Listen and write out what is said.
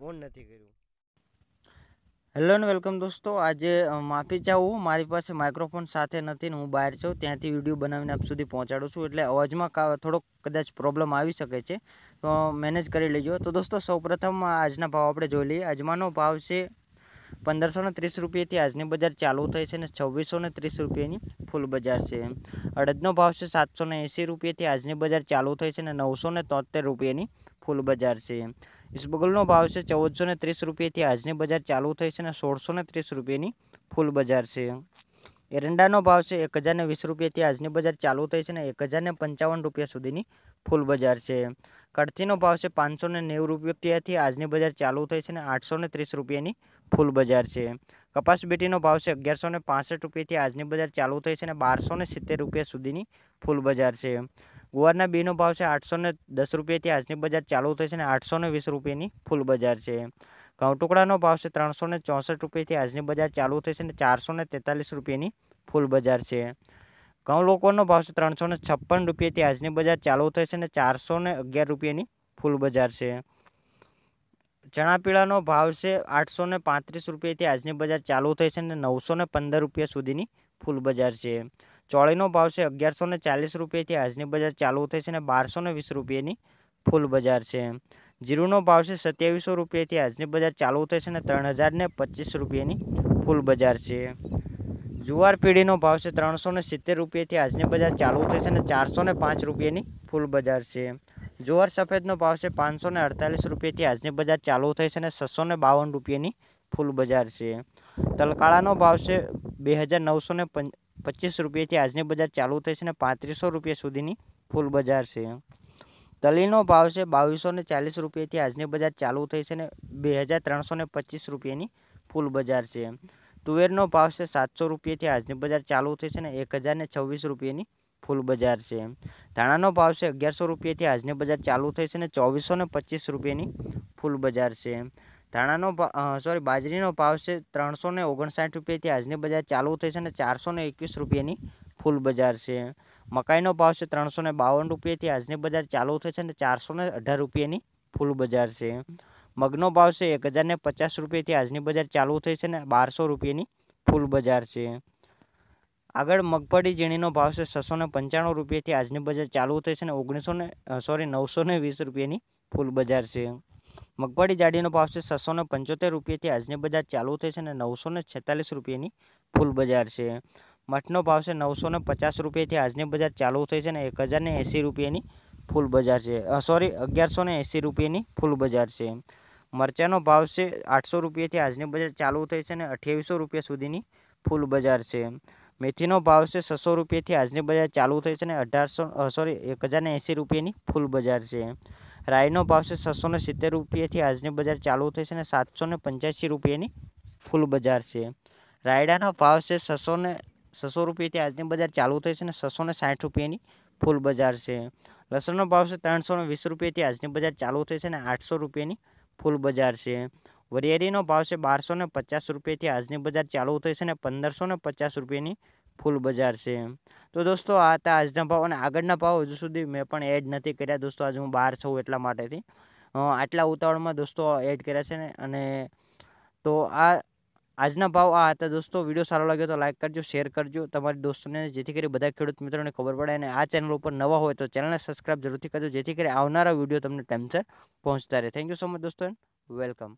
On નથી કર્યું. Hello ને વેલકમ દોસ્તો. આજે માફી ચાહું. મારી પાસે માઇક્રોફોન સાથે નથી ને હું બહાર છું. ત્યાંથી વીડિયો બનાવીને આપ સુધી પહોંચાડું છું. એટલે અવાજમાં થોડોક કદાચ પ્રોબ્લેમ આવી શકે છે. તો મેનેજ કરી લેજો. તો દોસ્તો, સૌપ્રથમ આજના ભાવ આપણે જોઈ લઈએ. અજમાનો ભાવ છે પંદરસો ત્રીસ રૂપિયાથી આજની બજાર ચાલુ થઈ છે અને છવ્વીસો ત્રીસ રૂપિયાની ફૂલ બજાર છે. અડદનો ભાવ છે સાતસો એંસી રૂપિયાથી આજની બજાર ચાલુ થઈ છે અને નવસો ને રૂપિયાની ફૂલ બજાર છે. ઇસબગુલનો ભાવ છે ચૌદસો ત્રીસ રૂપિયાથી આજની બજાર ચાલુ થઈ છે અને સોળસો ત્રીસ રૂપિયાની ફૂલ બજાર છે. એરંડાનો ભાવ છે એક હજારને વીસ રૂપિયાથી આજની બજાર ચાલુ થઈ છે ને એક હજારને પંચાવન રૂપિયા સુધીની ફૂલ બજાર છે. કડથીનો ભાવ છે પાંચસો ને નેવું રૂપિયાથી આજની બજાર ચાલુ થઈ છે અને આઠસો ને ત્રીસ રૂપિયાની ફૂલ બજાર છે. કપાસ બીટીનો ભાવ છે અગિયારસો ને પાસઠ રૂપિયાથી આજની બજાર ચાલુ થઈ છે અને બારસો ને સિત્તેર રૂપિયા સુધીની ફૂલ બજાર છે. ગુવારના બીનો ભાવ છે આઠસો ને દસ રૂપિયાથી આજની બજાર ચાલુ થઈ છે અને આઠસો ને વીસ રૂપિયાની ફૂલ બજાર છે. ઘઉં ભાવ છે ત્રણસો ને ચોસઠ રૂપિયાથી આજની બજાર ચાલુ થઈ છે ને ચારસો ને તેતાલીસ રૂપિયાની ફૂલ બજાર છે. ઘઉં લોકોનો ભાવ છે ત્રણસો ને છપ્પન રૂપિયાથી આજની બજાર ચાલુ થઈ છે ને ચારસો ને અગિયાર રૂપિયાની ફૂલ બજાર છે. ચણા પીળાનો ભાવ છે આઠસો ને પાંત્રીસ રૂપિયાથી આજની બજાર ચાલુ થઈ છે ને નવસો ને પંદર રૂપિયા સુધીની ફૂલ બજાર છે. ચોળીનો ભાવ છે અગિયારસો ને ચાલીસ રૂપિયાથી આજની બજાર ચાલુ થઈ છે ને બારસો ને વીસ રૂપિયાની ફૂલ બજાર છે. જીરુનો ભાવ છે સત્યાવીસો રૂપિયાથી આજની બજાર ચાલુ થઈ છે ને ત્રણ હજાર પચીસ રૂપિયાની ફૂલ બજાર છે. જુવાર પેઢીનો ભાવ છે ત્રણસો ને સિત્તેર રૂપિયાથી આજની બજાર ચાલુ થઈ છે ને ચારસો ને પાંચ રૂપિયાની ફૂલ બજાર છે. જુવાર સફેદનો ભાવ છે પાંચસો ને અડતાલીસ રૂપિયાથી આજની બજાર ચાલુ થઈ છે અને છસો ને બાવન રૂપિયાની ફૂલ બજાર છે. તલકાળાનો ભાવ છે બે હજાર નવસો ને પચીસ રૂપિયાથી આજની બજાર ચાલુ થઈ છે અને પાંત્રીસો રૂપિયા સુધીની ફૂલ બજાર છે. તલીનો ભાવ છે બાવીસો ને ચાલીસ રૂપિયાથી આજની બજાર ચાલુ થઈ છે અને બે હજાર ત્રણસો ને પચીસ રૂપિયાની ફૂલ બજાર છે. તુવેરનો ભાવ છે સાતસો રૂપિયાથી આજની બજાર ચાલુ થઈ છે ને એક હજારને છવ્વીસ રૂપિયાની ફૂલ બજાર છે ધાણાનો ભાવ છે અગિયારસો રૂપિયાથી આજની બજાર ચાલુ થઈ છે ને ચોવીસો ને પચીસ રૂપિયાની ફૂલ બજાર છે ધાણાનો સોરી બાજરીનો ભાવ છે ત્રણસો ને ઓગણસાઠ રૂપિયાથી આજની બજાર ચાલુ થઈ છે ને ચારસો ને એકવીસ રૂપિયાની ફૂલ બજાર છે મકાઈનો ભાવ છે ત્રણસો ને બાવન રૂપિયાથી આજની બજાર ચાલુ થઈ છે ને ચારસો ને અઢાર રૂપિયાની ફૂલ બજાર છે મગનો ભાવ છે એક હજારને પચાસ રૂપિયાથી આજની બજાર ચાલુ થઈ છે ને બારસો રૂપિયાની ફૂલ બજાર છે. આગળ મગફળી ઝીણીનો ભાવ છે છસો ને પંચાણું રૂપિયાથી આજની બજાર ચાલુ થઈ છે ને ઓગણીસો ને સોરી નવસો ને વીસ રૂપિયાની ફૂલ બજાર છે. મગફળી જાડીનો ભાવ છે છસો ને પંચોતેર રૂપિયાથી આજની બજાર ચાલુ થઈ છે ને નવસો ને છેતાલીસ રૂપિયાની ફૂલ બજાર છે. મઠનો ભાવ છે નવસો ને પચાસ રૂપિયાથી આજની બજાર ચાલુ થઈ છે ને એક હજાર ને એંસી રૂપિયાની ફૂલ બજાર છે. સોરી અગિયારસો ને એંસી રૂપિયાની ફૂલ બજાર છે. મરચાંનો ભાવ છે આઠસો રૂપિયાથી આજની બજાર ચાલુ થઈ છે અને અઠ્યાવીસો રૂપિયા સુધીની ફૂલ બજાર છે. મેથીનો ભાવ છે છસો રૂપિયાથી આજની બજાર ચાલુ થઈ છે અને અઢારસો સોરી, એક હજારને એંસી રૂપિયાની ફૂલ બજાર છે. રાઈનો ભાવ છે છસો ને સિત્તેર રૂપિયાથી આજની બજાર ચાલુ થઈ છે અને સાતસો ને પંચ્યાસી રૂપિયાની ફૂલ બજાર છે. રાયડાનો ભાવ છે છસો ને, છસો રૂપિયાથી આજની બજાર ચાલુ થઈ છે અને છસો ને સાઠ રૂપિયાની ફૂલ બજાર છે. લસણનો ભાવ છે ત્રણસો ને વીસ રૂપિયાથી આજની બજાર ચાલુ થઈ છે અને આઠસો રૂપિયાની ફૂલ બજાર છે. વરિયાળીનો ભાવ છે બારસો ને પચાસ રૂપિયાથી આજની બજાર ચાલુ થઈ છે ને પંદરસો ને પચાસ રૂપિયાની ફૂલ બજાર છે. તો દોસ્તો, આ હતા આજના ભાવ અને આગળના ભાવ. હજુ સુધી મેં પણ એડ નથી કર્યા દોસ્તો, આજે હું બહાર છું એટલા માટેથી. આટલા ઉતાવળમાં દોસ્તો એડ કર્યા છે ને અને તો આ આજના ભાવ આ હતા દોસ્તો. વીડિયો સારો લાગ્યો તો લાઇક કરજો શેર કરજો. તમારી દોસ્તોને જેથી કરી બધા ખેડૂત મિત્રોને ખબર પડે અને આ ચેનલ ઉપર નવા હોય તો ચેનલને સબસ્ક્રાઇબ જરૂરથી કરજો. જેથી કરી આવનારા વીડિયો તમને ટાઈમસર પહોંચતા રહે. થેન્ક યુ સો મચ દોસ્તો વેલકમ